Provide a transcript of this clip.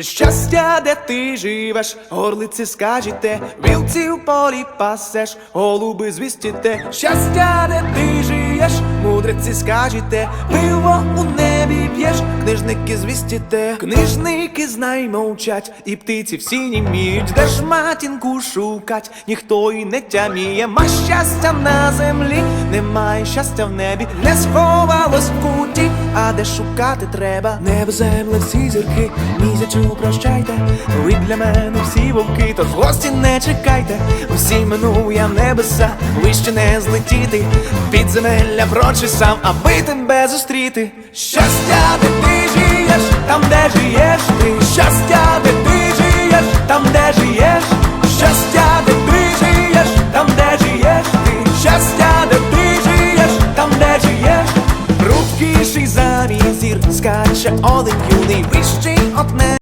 Щастя, де ти живеш, горлиці скажете, вілці в полі пасеш, голуби звістіте. Щастя, де ти живеш, мудреці скажете, пиво у книжники звістіте. Книжники знай мовчать, і птиці всі німіють, де ж матінку шукать, ніхто і не тяміє, ма щастя на землі, немає щастя в небі, не сховалось в куті, а де шукати треба. Небо, земля, всі зірки, місяцю прощайте, ви для мене всі вовки, то з гості не чекайте, усі в небеса, вище не злетіти, підземелля прочі сам, аби тебе зустріти. Щастя, там, де жиєш ти, щастя, де ти жиєш, там, де жиєш, щастя, де ти жиєш, там, де жиєш ти, щастя, де ти жиєш, там, де жиєш, Рубкіший за зір скаче один юний вищий одне.